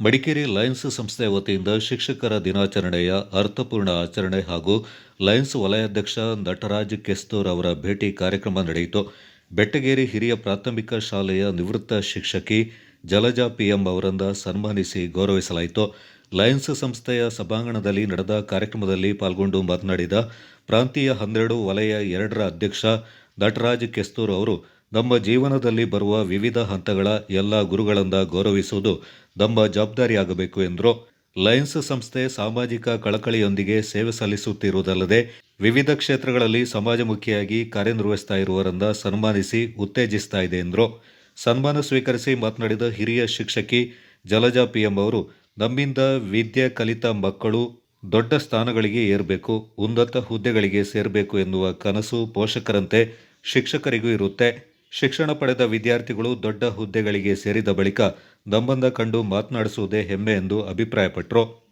Madikeri Lions ಸಂಸ್ಥೆ ವತಿಯಿಂದ ಶಿಕ್ಷಕರ ದಿನಾಚರಣೆಯ ಅರ್ಥಪೂರ್ಣ ಆಚರಣೆ ಹಾಗೂ ಲಯನ್ಸ್ ವಲಯಾಧ್ಯಕ್ಷ ನಟರಾಜ್ ಕೆಸ್ತೂರ್ ಅವರ ಭೇಟಿ ಕಾರ್ಯಕ್ರಮ ನಡೆಯಿತು. ಬೆಟ್ಟಗೇರಿ ಹಿರಿಯ ಪ್ರಾಥಮಿಕ ಶಾಲೆಯ ನಿವೃತ್ತ ಶಿಕ್ಷಕಿ ಜಲಜಾ ಪಿಎಂ ಅವರಿಂದ ಸನ್ಮಾನಿಸಿ ಗೌರವಿಸಲಾಯಿತು. ಲಯನ್ಸ್ ಸಂಸ್ಥೆಯ ಸಭಾಂಗಣದಲ್ಲಿ ನಡೆದ ಕಾರ್ಯಕ್ರಮದಲ್ಲಿ ಪಾಲ್ಗೊಂಡು ಮಾತನಾಡಿದ ಪ್ರಾಂತೀಯ ಹನ್ನೆರಡು ವಲಯ ಎರಡರ ಅಧ್ಯಕ್ಷ ನಟರಾಜ್ ಕೆಸ್ತೂರ್ ಅವರು ನಮ್ಮ ಜೀವನದಲ್ಲಿ ಬರುವ ವಿವಿಧ ಹಂತಗಳ ಎಲ್ಲ ಗುರುಗಳಿಂದ ಗೌರವಿಸುವುದು ನಮ್ಮ ಜವಾಬ್ದಾರಿಯಾಗಬೇಕು ಎಂದರು. ಲಯನ್ಸ್ ಸಂಸ್ಥೆ ಸಾಮಾಜಿಕ ಕಳಕಳಿಯೊಂದಿಗೆ ಸೇವೆ ಸಲ್ಲಿಸುತ್ತಿರುವುದಲ್ಲದೆ ವಿವಿಧ ಕ್ಷೇತ್ರಗಳಲ್ಲಿ ಸಮಾಜಮುಖಿಯಾಗಿ ಕಾರ್ಯನಿರ್ವಹಿಸ್ತಾ ಇರುವವರನ್ನ ಸನ್ಮಾನಿಸಿ ಉತ್ತೇಜಿಸ್ತಾ ಇದೆ ಎಂದರು. ಸನ್ಮಾನ ಸ್ವೀಕರಿಸಿ ಮಾತನಾಡಿದ ಹಿರಿಯ ಶಿಕ್ಷಕಿ ಜಲಜಾ ಪಿಎಂ ಅವರು, ನಮ್ಮಿಂದ ವಿದ್ಯೆ ಕಲಿತ ಮಕ್ಕಳು ದೊಡ್ಡ ಸ್ಥಾನಗಳಿಗೆ ಏರಬೇಕು, ಉನ್ನತ ಹುದ್ದೆಗಳಿಗೆ ಸೇರಬೇಕು ಎನ್ನುವ ಕನಸು ಪೋಷಕರಂತೆ ಶಿಕ್ಷಕರಿಗೂ ಇರುತ್ತೆ. ಶಿಕ್ಷಣ ಪಡೆದ ವಿದ್ಯಾರ್ಥಿಗಳು ದೊಡ್ಡ ಹುದ್ದೆಗಳಿಗೆ ಸೇರಿದ ಬಳಿಕ ದಂಬಂಧ ಕಂಡು ಮಾತನಾಡಿಸುವುದೇ ಹೆಮ್ಮೆ ಎಂದು ಅಭಿಪ್ರಾಯಪಟ್ಟರು